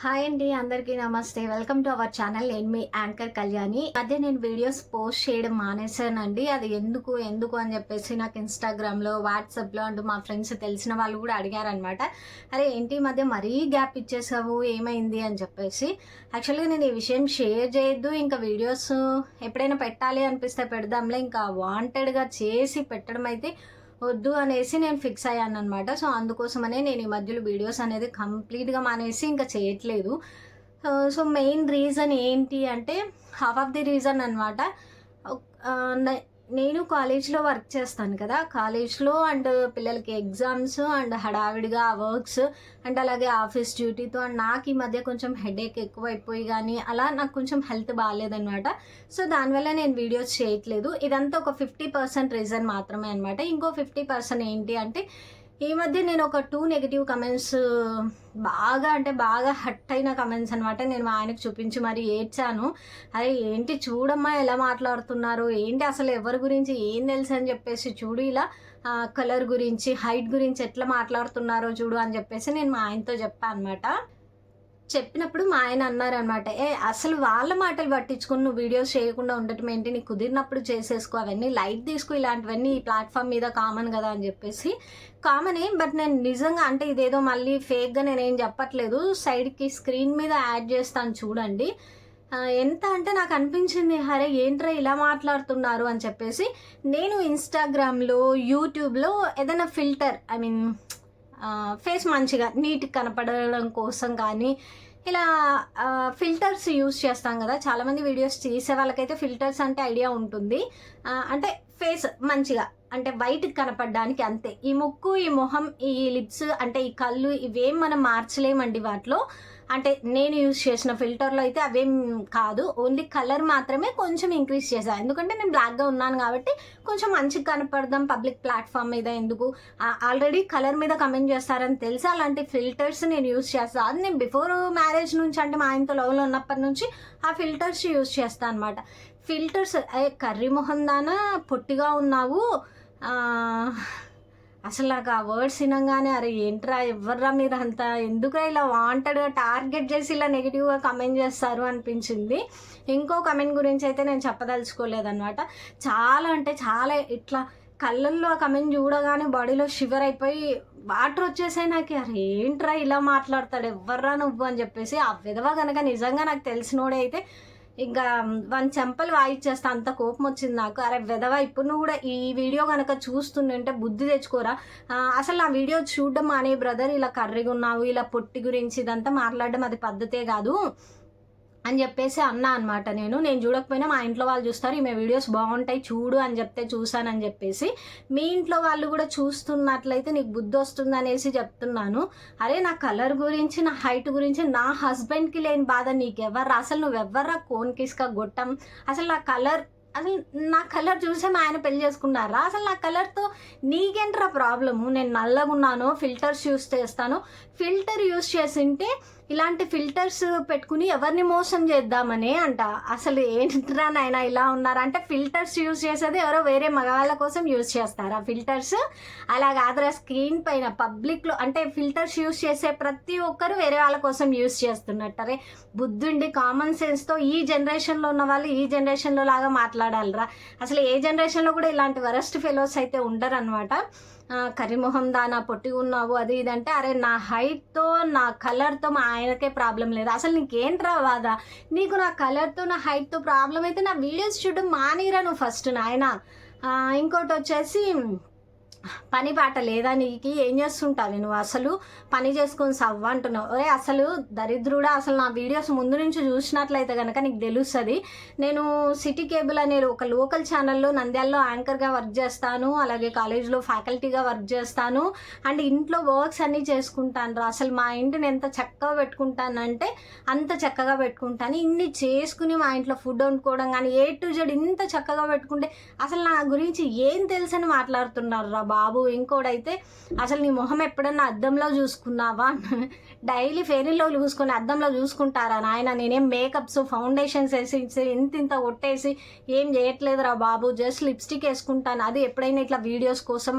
Hi అండి అందరికీ నమస్తే. వెల్కమ్ టు అవర్ ఛానల్ నేను మీ యాంకర్ కళ్యాణి అదే మధ్య నేను వీడియోస్ పోస్ట్ చేయడం మానేశానండి. అది ఎందుకు ఎందుకు అని చెప్పేసి నాకు ఇన్స్టాగ్రామ్లో వాట్సాప్లో అంటూ మా ఫ్రెండ్స్ తెలిసిన వాళ్ళు కూడా అడిగారనమాట అరే ఏంటి మధ్య మరీ గ్యాప్ ఇచ్చేసావు? ఏమైంది? అని చెప్పేసి. యాక్చువల్గా నేను ఈ విషయం షేర్ చేయొద్దు. ఇంకా వీడియోస్ ఎప్పుడైనా పెట్టాలి అనిపిస్తే పెడదాంలే. ఇంకా వాంటెడ్గా చేసి పెట్టడం అయితే వద్దు అనేసి నేను ఫిక్స్ అయ్యాను అనమాట సో అందుకోసమనే నేను ఈ మధ్యలో వీడియోస్ అనేది కంప్లీట్గా మానేసి ఇంకా చేయట్లేదు. సో మెయిన్ రీజన్ ఏంటి అంటే హాఫ్ ఆఫ్ ది రీజన్ అనమాట నేను కాలేజ్లో వర్క్ చేస్తాను కదా. కాలేజ్లో అండ్ పిల్లలకి ఎగ్జామ్స్ అండ్ హడావిడిగా వర్క్స్ అండ్ అలాగే ఆఫీస్ డ్యూటీతో అండ్ నాకు ఈ మధ్య కొంచెం హెడేక్ ఎక్కువైపోయి కానీ అలా నాకు కొంచెం హెల్త్ బాగాలేదనమాట సో దానివల్ల నేను వీడియోస్ చేయట్లేదు. ఇదంతా ఒక ఫిఫ్టీ పర్సెంట్ రీజన్ మాత్రమే అనమాట ఇంకో ఫిఫ్టీ పర్సెంట్ ఏంటి అంటే ఈ మధ్య నేను ఒక టూ నెగిటివ్ కమెంట్స్ బాగా అంటే బాగా హట్ అయిన కమెంట్స్ అనమాట నేను మా ఆయనకు చూపించి మరి ఏడ్చాను. అరే ఏంటి చూడమ్మా ఎలా మాట్లాడుతున్నారు? ఏంటి అసలు ఎవరి గురించి ఏం తెలుసు అని చెప్పేసి చూడు ఇలా కలర్ గురించి హైట్ గురించి ఎట్లా మాట్లాడుతున్నారో చూడు అని చెప్పేసి నేను మా ఆయనతో చెప్పాను అనమాట చెప్పినప్పుడు మా ఆయన అన్నారనమాట ఏ అసలు వాళ్ళ మాటలు పట్టించుకుని నువ్వు వీడియోస్ చేయకుండా ఉండటం ఏంటి? నీకు కుదిరినప్పుడు చేసేసుకో అవన్నీ లైట్ తీసుకో ఇలాంటివన్నీ ఈ ప్లాట్ఫామ్ మీద కామన్ కదా అని చెప్పేసి. కామనే బట్ నేను నిజంగా అంటే ఇదేదో మళ్ళీ ఫేక్గా నేనేం చెప్పట్లేదు. సైడ్కి స్క్రీన్ మీద యాడ్ చేస్తాను చూడండి. ఎంత అంటే నాకు అనిపించింది అరే ఏంట్రా ఇలా మాట్లాడుతున్నారు? అని చెప్పేసి. నేను ఇన్స్టాగ్రామ్లో యూట్యూబ్లో ఏదైనా ఫిల్టర్ ఐ మీన్ ఫేస్ మంచిగా నీట్గా కనపడడం కోసం కానీ ఇలా ఫిల్టర్స్ యూస్ చేస్తాం కదా. చాలామంది వీడియోస్ చేసే వాళ్ళకైతే ఫిల్టర్స్ అంటే ఐడియా ఉంటుంది. అంటే ఫేస్ మంచిగా అంటే వైట్ కనపడడానికి అంతే. ఈ ముక్కు ఈ మొహం ఈ లిప్స్ అంటే ఈ కళ్ళు ఇవేం మనం మార్చలేమండి వాటిలో. అంటే నేను యూజ్ చేసిన ఫిల్టర్లో అయితే అవేం కాదు. ఓన్లీ కలర్ మాత్రమే కొంచెం ఇంక్రీజ్ చేశాను ఎందుకంటే నేను బ్లాక్గా ఉన్నాను కాబట్టి కొంచెం మంచిగా కనపడదాం పబ్లిక్ ప్లాట్ఫామ్ మీద ఎందుకు? ఆల్రెడీ కలర్ మీద కమెంట్ చేస్తారని తెలిసి? అలాంటి ఫిల్టర్స్ నేను యూజ్ చేస్తాను అది నేను బిఫోర్ మ్యారేజ్ నుంచి అంటే మా ఆయనతో లవ్లో ఉన్నప్పటి నుంచి ఆ ఫిల్టర్స్ యూజ్ చేస్తాను అనమాట ఫిల్టర్స్ కర్రీ మొహం దానా పొట్టిగా ఉన్నావు? అసలు నాకు ఆ వర్డ్స్ వినంగానే అరే ఏంట్రా ఎవర్రా మీరు అంత? ఎందుకురా ఇలా వాంటెడ్గా టార్గెట్ చేసి ఇలా నెగిటివ్గా కమెంట్ చేస్తారు అనిపించింది. ఇంకో కమెంట్ గురించి అయితే నేను చెప్పదలుచుకోలేదన్నమాట. చాలా అంటే చాలా ఇట్లా కళ్ళల్లో ఆ కమెంట్ చూడగానే బాడీలో షివర్ అయిపోయి వాటర్ వచ్చేసాయి నాకు. అరే ఏంట్రా ఇలా మాట్లాడతాడు? ఎవర్రా నువ్వు? అని చెప్పేసి ఆ విధవ కనుక నిజంగా నాకు తెలిసినోడే అయితే ఇంకా వన్ చెంపలు వాయిచ్చేస్తా అంత కోపం వచ్చింది నాకు. అరే వెదవా ఇప్పుడు నువ్వు కూడా ఈ వీడియో కనుక చూస్తుండంటే బుద్ధి తెచ్చుకోరా. అసలు ఆ వీడియో చూడడం అనే బ్రదర్ ఇలా కర్రీగా ఉన్నావు ఇలా పొట్టి గురించి ఇదంతా మాట్లాడడం అది పద్ధతే కాదు. అని చెప్పేసి అన్నా అనమాట నేను. నేను చూడకపోయినా మా ఇంట్లో వాళ్ళు చూస్తారు ఈమె వీడియోస్ బాగుంటాయి చూడు అని చెప్తే చూశానని చెప్పేసి. మీ ఇంట్లో వాళ్ళు కూడా చూస్తున్నట్లయితే నీకు బుద్ధి వస్తుంది అనేసి చెప్తున్నాను. అరే నా కలర్ గురించి నా హైట్ గురించి నా హస్బెండ్కి లేని బాధ నీకు అసలు నువ్వు ఎవర్రా కోన్ కిస్క గొట్టం? అసలు నా కలర్ అసలు నా కలర్ చూసే మా ఆయన పెళ్ళి చేసుకున్నారా? అసలు నా కలర్తో నీకేంట్రా ప్రాబ్లము? నేను నల్లగా ఉన్నాను ఫిల్టర్స్ యూస్ చేస్తాను. ఫిల్టర్ యూస్ చేసింటే ఇలాంటి ఫిల్టర్స్ పెట్టుకుని ఎవరిని మోసం చేద్దామని అంట. అసలు ఏంట్రా నాయన ఇలా ఉన్నారా? అంటే ఫిల్టర్స్ యూజ్ చేసేది ఎవరో వేరే మగవాళ్ళ కోసం యూజ్ చేస్తారా ఫిల్టర్స్? అలా కాదురా స్క్రీన్ పైన పబ్లిక్లో అంటే ఫిల్టర్స్ యూజ్ చేసే ప్రతి ఒక్కరు వేరే వాళ్ళ కోసం యూజ్ చేస్తున్నట్టరే. బుద్ధుండి కామన్ సెన్స్తో ఈ జనరేషన్లో ఉన్న వాళ్ళు ఈ జనరేషన్లో లాగా మాట్లాడాలరా. అసలు ఏ జనరేషన్లో కూడా ఇలాంటి వరస్ట్ ఫెలోస్ అయితే ఉండరు అనమాట కరిమొహం దానా పొట్టి ఉన్నావు అది ఇదంటే అరే నా హైట్తో నా కలర్తో మా ఆయనకే ప్రాబ్లం లేదు. అసలు నీకేంట్రా బాధ? నీకు నా కలర్తో నా హైట్తో ప్రాబ్లం అయితే నా వీడియోస్ చూడడం మానేరా నువ్వు ఫస్ట్ నాయన? ఇంకోటి వచ్చేసి పని పాట లేదా నీకు? ఏం చేస్తుంటావు నువ్వు అసలు? పని చేసుకొని సవ్వ అంటున్నావు. ఒరే అసలు దరిద్రుడా అసలు నా వీడియోస్ ముందు నుంచి చూసినట్లయితే కనుక నీకు తెలుస్తుంది. నేను సిటీ కేబుల్ అనే ఒక లోకల్ ఛానల్లో నంద్యాలలో యాంకర్గా వర్క్ చేస్తాను. అలాగే కాలేజ్లో ఫ్యాకల్టీగా వర్క్ చేస్తాను. అండ్ ఇంట్లో వర్క్స్ అన్నీ చేసుకుంటాను రా. అసలు మా ఇంటిని ఎంత చక్కగా పెట్టుకుంటానంటే అంత చక్కగా పెట్టుకుంటాను. ఇన్ని చేసుకుని మా ఇంట్లో ఫుడ్ వండుకోవడం కానీ ఏ టు జెడ్ ఇంత చక్కగా పెట్టుకుంటే అసలు నా గురించి ఏం తెలుసని మాట్లాడుతున్నారు రా బాబు ఇంకోడైతే అసలు నీ మొహం ఎప్పుడన్నా అద్దంలో చూసుకున్నావా? డైలీ ఫెయిరీలో చూసుకొని అద్దంలో చూసుకుంటారా నాయన? నేనేం మేకప్స్ ఫౌండేషన్స్ వేసి ఇంత ఇంత కొట్టేసి ఏం చేయట్లేదురా బాబు జస్ట్ లిప్స్టిక్ వేసుకుంటాను. అది ఎప్పుడైనా ఇట్లా వీడియోస్ కోసం.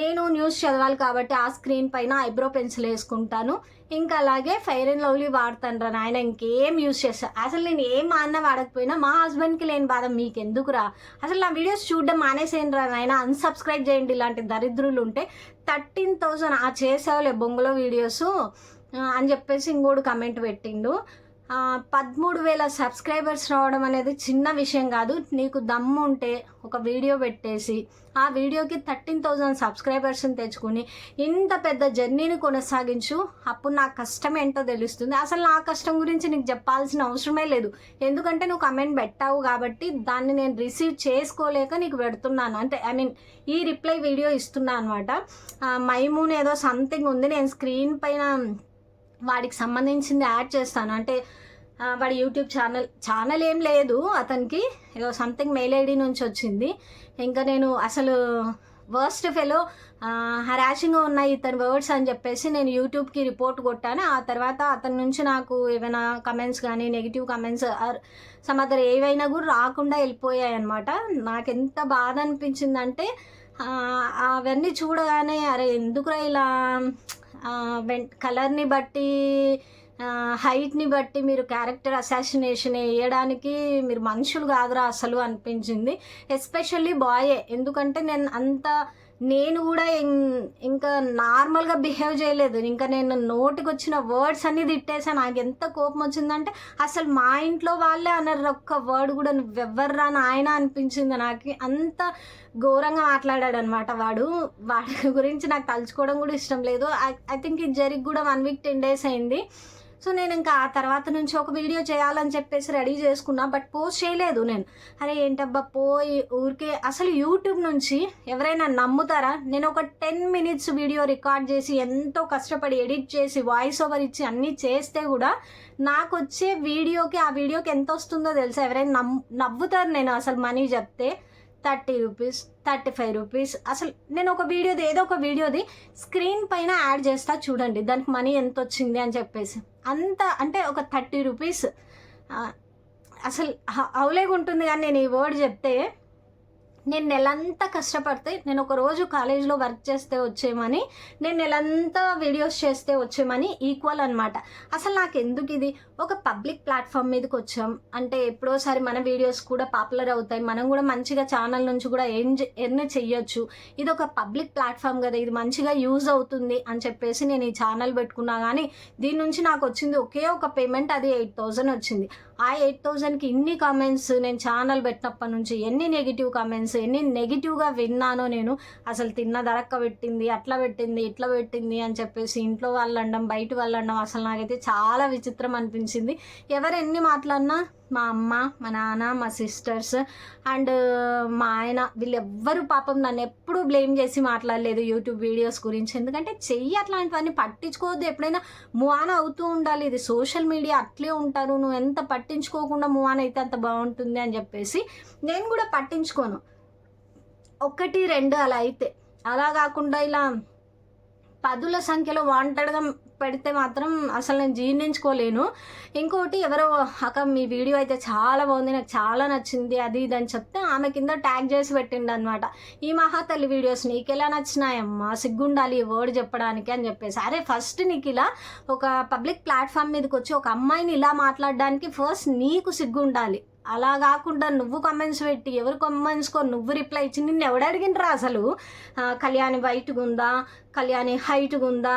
నేను న్యూస్ చదవాలి కాబట్టి ఆ స్క్రీన్ పైన ఐబ్రో పెన్సిల్ వేసుకుంటాను. ఇంకా అలాగే ఫైర్ అండ్ లవ్లీ వాడతాను నాయన ఇంకేం యూస్ చేస్తా? అసలు నేను ఏం మాన్న వాడకపోయినా మా హస్బెండ్కి లేని బాధ మీకు ఎందుకురా అసలు నా వీడియోస్ చూడడం మానేసేయండి రా నాయన అన్సబ్స్క్రైబ్ చేయండి ఇలాంటి దరిద్రులు ఉంటే థర్టీన్ థౌజండ్ ఆ చేసావులే బొంగులో వీడియోస్ అని చెప్పేసి ఇంకోడు కమెంట్ పెట్టిండు. పదమూడు వేల సబ్స్క్రైబర్స్ రావడం అనేది చిన్న విషయం కాదు. నీకు దమ్ము ఉంటే ఒక వీడియో పెట్టేసి ఆ వీడియోకి థర్టీన్ థౌజండ్ సబ్స్క్రైబర్స్ని తెచ్చుకుని ఇంత పెద్ద జర్నీని కొనసాగించు. అప్పుడు నా కష్టం ఏంటో తెలుస్తుంది. అసలు నా కష్టం గురించి నీకు చెప్పాల్సిన అవసరమే లేదు. ఎందుకంటే నువ్వు కమెంట్ పెట్టావు కాబట్టి దాన్ని నేను రిసీవ్ చేసుకోలేక నీకు పెడుతున్నాను. అంటే ఐ మీన్ ఈ రిప్లై వీడియో ఇస్తున్నా అనమాట మైమూన్ ఏదో సంథింగ్ ఉంది. నేను స్క్రీన్ పైన వాడికి సంబంధించింది యాడ్ చేస్తాను. అంటే వాడి యూట్యూబ్ ఛానల్ ఛానల్ ఏం లేదు అతనికి. ఏదో సంథింగ్ మెయిల్ ఐడి నుంచి వచ్చింది. ఇంకా నేను అసలు వర్స్ట్ ఫెలో హరాషింగ్గా ఉన్నాయి ఇతని వర్డ్స్ అని చెప్పేసి నేను యూట్యూబ్కి రిపోర్ట్ కొట్టాను. ఆ తర్వాత అతని నుంచి నాకు ఏమైనా కమెంట్స్ కానీ negative comments or some other ఏవైనా కూడా రాకుండా వెళ్ళిపోయాయి అనమాట నాకు ఎంత బాధ అనిపించిందంటే అవన్నీ చూడగానే అరే ఎందుకురా ఇలా కలర్ని బట్టి హైట్ని బట్టి మీరు క్యారెక్టర్ అసాసినేషన్ వేయడానికి మీరు మనుషులు కాదురా అసలు అనిపించింది. ఎస్పెషల్లీ బాయే. ఎందుకంటే నేను అంత నేను కూడా ఇంకా నార్మల్గా బిహేవ్ చేయలేదు. ఇంకా నేను నోటికి వచ్చిన వర్డ్స్ అన్ని తిట్టేసాను నాకు ఎంత కోపం వచ్చిందంటే అసలు మా ఇంట్లో వాళ్ళే అన్నారు ఒక్క వర్డ్ కూడా నువ్వెవర్రా నాయన అనిపించింది. నాకు అంత ఘోరంగా మాట్లాడాడు అనమాట వాడు. వాడి గురించి నాకు తలుచుకోవడం కూడా ఇష్టం లేదు. ఐ థింక్ ఇది జరిగి కూడా వన్ వీక్ టెన్ డేస్ అయింది. సో నేను ఇంకా ఆ తర్వాత నుంచి ఒక వీడియో చేయాలని చెప్పేసి రెడీ చేసుకున్నా బట్ పోస్ట్ చేయలేదు నేను. అరే ఏంటబ్బా పోయి ఊరికే అసలు యూట్యూబ్ నుంచి ఎవరైనా నమ్ముతారా? నేను ఒక టెన్ మినిట్స్ వీడియో రికార్డ్ చేసి ఎంతో కష్టపడి ఎడిట్ చేసి వాయిస్ ఓవర్ ఇచ్చి అన్నీ చేస్తే కూడా నాకు వచ్చే వీడియోకి ఆ వీడియోకి ఎంత వస్తుందో తెలుసా? ఎవరైనా నమ్ నవ్వుతారు నేను అసలు మనీ చెప్తే. Thirty rupees thirty five rupees. అసలు నేను ఒక వీడియోది ఏదో ఒక వీడియోది స్క్రీన్ పైన యాడ్ చేస్తా చూడండి దానికి మనీ ఎంత వచ్చింది అని చెప్పేసి. అంత అంటే ఒక థర్టీ రూపీస్. అసలు అవలేగుంటుంది ఉంటుంది కానీ నేను ఈ వర్డ్ చెప్తే నేను నెలంతా కష్టపడితే నేను ఒక రోజు కాలేజ్లో వర్క్ చేస్తే వచ్చేమని నేను నెలంతా వీడియోస్ చేస్తే వచ్చేమని ఈక్వల్ అనమాట అసలు నాకు ఎందుకు ఇది? ఒక పబ్లిక్ ప్లాట్ఫామ్ మీదకి వచ్చాం. అంటే ఎప్పుడోసారి మన వీడియోస్ కూడా పాపులర్ అవుతాయి. మనం కూడా మంచిగా ఛానల్ నుంచి కూడా ఎర్న్ ఎర్న్ చెయ్యొచ్చు. ఇది ఒక పబ్లిక్ ప్లాట్ఫామ్ కదా ఇది మంచిగా యూజ్ అవుతుంది అని చెప్పేసి నేను ఈ ఛానల్ పెట్టుకున్నా కానీ దీని నుంచి నాకు వచ్చింది ఒకే ఒక పేమెంట్ అది ఎయిట్ థౌజండ్ వచ్చింది. ఆ ఎయిట్ థౌజండ్కి ఇన్ని కామెంట్స్ నేను ఛానల్ పెట్టినప్పటి నుంచి ఎన్ని నెగిటివ్ కామెంట్స్ ఎన్ని నెగిటివ్గా విన్నానో నేను అసలు తిన్న ధరక్క పెట్టింది అట్లా పెట్టింది ఇట్లా పెట్టింది అని చెప్పేసి ఇంట్లో వాళ్ళు అనడం బయట వాళ్ళు అనడం అసలు నాకైతే చాలా విచిత్రం అనిపించింది. ఎవరు ఎన్ని మాట్లాడినా మా అమ్మ మా నాన్న మా సిస్టర్స్ అండ్ uh, మా ఆయన వీళ్ళెవ్వరు పాపం నన్ను ఎప్పుడూ బ్లేమ్ చేసి మాట్లాడలేదు యూట్యూబ్ వీడియోస్ గురించి. ఎందుకంటే చెయ్యి అట్లాంటివన్నీ పట్టించుకోవద్దు. ఎప్పుడైనా మువాన అవుతూ ఉండాలి. ఇది సోషల్ మీడియా అట్లే ఉంటారు. నువ్వు ఎంత పట్టించుకోకుండా మువాన్ అయితే అంత బాగుంటుంది అని చెప్పేసి నేను కూడా పట్టించుకోను. ఒకటి రెండు అలా అయితే. అలా కాకుండా ఇలా పదుల సంఖ్యలో వాంటెడ్గా పెడితే మాత్రం అసలు నేను జీర్ణించుకోలేను. ఇంకోటి ఎవరో అక్క మీ వీడియో అయితే చాలా బాగుంది నాకు చాలా నచ్చింది అది ఇది అని చెప్తే ఆమె కింద ట్యాగ్ చేసి పెట్టిండు అనమాట ఈ మహాతల్లి వీడియోస్ నీకు ఎలా నచ్చినాయమ్మా? సిగ్గుండాలి ఈ వర్డ్ చెప్పడానికి అని చెప్పేసి. అరే ఫస్ట్ నీకు ఇలా ఒక పబ్లిక్ ప్లాట్ఫామ్ మీదకి వచ్చి ఒక అమ్మాయిని ఇలా మాట్లాడడానికి ఫస్ట్ నీకు సిగ్గుండాలి. అలా కాకుండా నువ్వు కమెంట్స్ పెట్టి ఎవరు కమెంట్స్ కో నువ్వు రిప్లై ఇచ్చి నిన్ను ఎవడు అడిగినరా అసలు? కళ్యాణి వైట్గా ఉందా కళ్యాణి హైట్గా ఉందా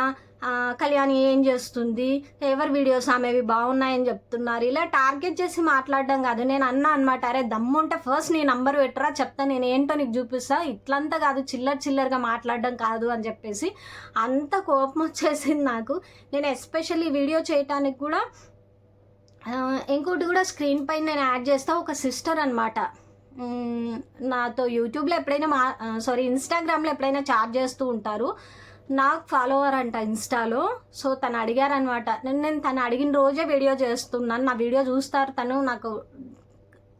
కళ్యాణి ఏం చేస్తుంది? ఎవరి వీడియోస్ ఆమెవి బాగున్నాయని చెప్తున్నారు. ఇలా టార్గెట్ చేసి మాట్లాడడం కాదు. నేను అన్నా అనమాట అరే దమ్ముంటే ఫస్ట్ నీ నంబర్ పెట్టరా చెప్తా నేను ఏంటో నీకు చూపిస్తా. ఇట్లంతా కాదు చిల్లర చిల్లరగా మాట్లాడడం కాదు అని చెప్పేసి అంత కోపం వచ్చేసింది నాకు. నేను ఎస్పెషల్లీ వీడియో చేయటానికి కూడా ఇంకోటి కూడా స్క్రీన్ పైన నేను యాడ్ చేస్తా. ఒక సిస్టర్ అనమాట నాతో యూట్యూబ్లో ఎప్పుడైనా మా సారీ ఇన్స్టాగ్రామ్లో ఎప్పుడైనా చార్జ్ చేస్తూ ఉంటారు. నాకు ఫాలోవర్ అంట ఇన్స్టాలో. సో తను అడిగారనమాట నేను నేను తను అడిగిన రోజే వీడియో చేస్తున్నాను. నా వీడియో చూస్తారు తను నాకు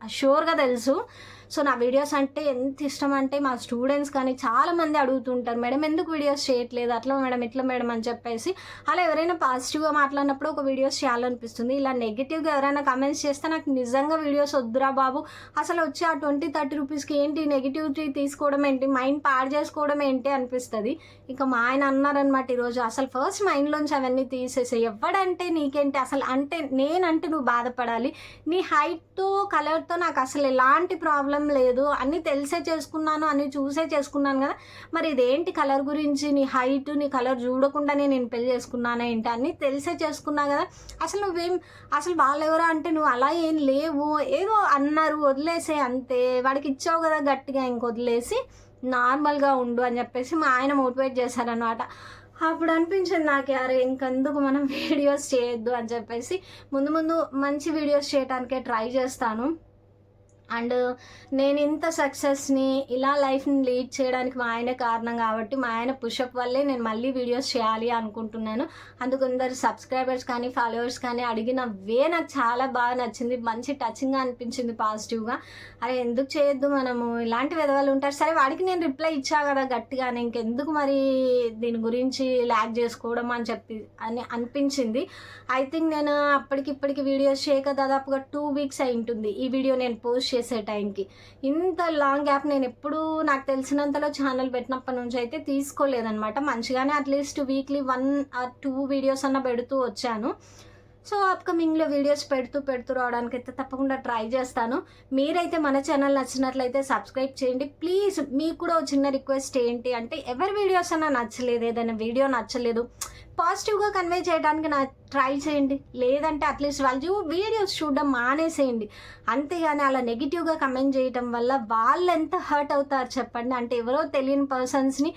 షూర్గా తెలుసు. సో నా వీడియోస్ అంటే ఎంత ఇష్టం అంటే మా స్టూడెంట్స్ కానీ చాలామంది అడుగుతుంటారు మేడం ఎందుకు వీడియోస్ చేయట్లేదు? అట్లా మేడం ఇట్లా మేడం అని చెప్పేసి. అలా ఎవరైనా పాజిటివ్గా మాట్లాడినప్పుడు ఒక వీడియోస్ చేయాలనిపిస్తుంది. ఇలా నెగిటివ్గా ఎవరైనా కమెంట్స్ చేస్తే నాకు నిజంగా వీడియోస్ వద్దురా బాబు. అసలు వచ్చి ఆ ట్వంటీ థర్టీ రూపీస్కి ఏంటి నెగిటివిటీ తీసుకోవడం ఏంటి? మైండ్ పాడు చేసుకోవడం ఏంటి అనిపిస్తుంది. ఇంకా మా ఆయన అన్నారనమాట ఈరోజు అసలు ఫస్ట్ మైండ్లోంచి అవన్నీ తీసేసి ఎవడంటే నీకేంటి? అసలు అంటే నేనంటే నువ్వు బాధపడాలి. నీ హైట్తో కలర్తో నాకు అసలు ఎలాంటి ప్రాబ్లం లేదు. అన్నీ తెలిసే చేసుకున్నాను అన్నీ చూసే చేసుకున్నాను కదా. మరి ఇదేంటి కలర్ గురించి? నీ హైట్ నీ కలర్ చూడకుండానే నేను పెళ్ళి చేసుకున్నాను ఏంటి? అన్నీ తెలిసే చేసుకున్నా కదా. అసలు నువ్వేం అసలు వాళ్ళెవరా అంటే నువ్వు అలా ఏం లేవు. ఏదో అన్నారు వదిలేసే అంతే. వాడికి ఇచ్చావు కదా గట్టిగా ఇంక వదిలేసి నార్మల్గా ఉండు అని చెప్పేసి మా ఆయన మోటివేట్ చేశారనమాట అప్పుడు అనిపించింది నాకు అరే ఇంకెందుకు మనం వీడియోస్ చేయొద్దు అని చెప్పేసి. ముందు ముందు మంచి వీడియోస్ చేయడానికే ట్రై చేస్తాను. అండ్ నేను ఇంత సక్సెస్ని ఇలా లైఫ్ని లీడ్ చేయడానికి మా ఆయన కారణం కాబట్టి మా ఆయన పుషప్ వల్లే నేను మళ్ళీ వీడియోస్ చేయాలి అనుకుంటున్నాను. అందుకొందరు సబ్స్క్రైబర్స్ కానీ ఫాలోవర్స్ కానీ అడిగిన వే నాకు చాలా బాగా నచ్చింది. మంచి టచింగ్గా అనిపించింది పాజిటివ్గా అరే ఎందుకు చేయొద్దు మనము? ఇలాంటి విధవాళ్ళు ఉంటారు. సరే వాడికి నేను రిప్లై ఇచ్చా కదా గట్టిగానే. ఇంకెందుకు మరి దీని గురించి ల్యాక్ చేసుకోవడం అని చెప్పి అని అనిపించింది. ఐ థింక్ నేను అప్పటికిప్పటికి వీడియోస్ చేయక దాదాపుగా టూ వీక్స్ అయి ఉంటుంది. ఈ వీడియో నేను పోస్ట్ చేసే టైంకి. ఇంత లాంగ్ గ్యాప్ నేను ఎప్పుడూ నాకు తెలిసినంతలో ఛానల్ పెట్టినప్పటి నుంచి అయితే తీసుకోలేదనమాట మంచిగానే at least weekly one or two videos అన్న పెడుతూ వచ్చాను. సో అప్కమింగ్లో వీడియోస్ పెడుతూ పెడుతూ రావడానికి అయితే తప్పకుండా ట్రై చేస్తాను. మీరైతే మన ఛానల్ నచ్చినట్లయితే సబ్స్క్రైబ్ చేయండి. ప్లీజ్ మీకు కూడా చిన్న రిక్వెస్ట్ ఏంటి అంటే ఎవరి వీడియోస్ అన్నా నచ్చలేదు ఏదైనా వీడియో నచ్చలేదు పాజిటివ్గా కన్వే చేయడానికి నా ట్రై చేయండి. లేదంటే అట్లీస్ట్ వాళ్ళు వీడియోస్ చూడడం మానేసేయండి. అంతేగాని అలా నెగిటివ్గా కమెంట్ చేయటం వల్ల వాళ్ళు ఎంత హర్ట్ అవుతారు చెప్పండి. అంటే ఎవరో తెలియని పర్సన్స్ని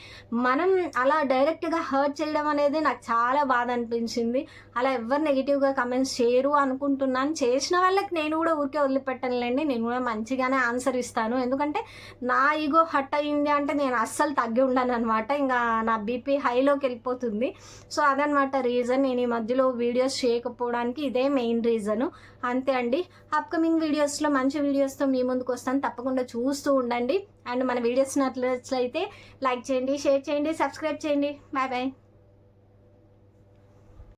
మనం అలా డైరెక్ట్గా హర్ట్ చేయడం అనేది నాకు చాలా బాధ అనిపించింది. అలా ఎవరు నెగిటివ్గా కమెంట్స్ చేయరు అనుకుంటున్నాను. చేసిన వాళ్ళకి నేను కూడా ఊరికే వదిలిపెట్టనులేండి. నేను కూడా మంచిగానే ఆన్సర్ ఇస్తాను. ఎందుకంటే నా ఈగో హర్ట్ అయ్యింది అంటే నేను అస్సలు తగ్గి ఉండను అనమాట ఇంకా నా బీపీ హైలోకి వెళ్ళిపోతుంది. సో అదనమాట రీజన్ నేను ఈ మధ్యలో వీడియోస్ చేయకపోవడానికి ఇదే మెయిన్ రీజను అంతే అండి. అప్కమింగ్ వీడియోస్లో మంచి వీడియోస్తో మీ ముందుకు వస్తాను. తప్పకుండా చూస్తూ ఉండండి. అండ్ మన వీడియోస్ నచ్చినట్లయితే లైక్ చేయండి షేర్ చేయండి సబ్స్క్రైబ్ చేయండి. Bye bye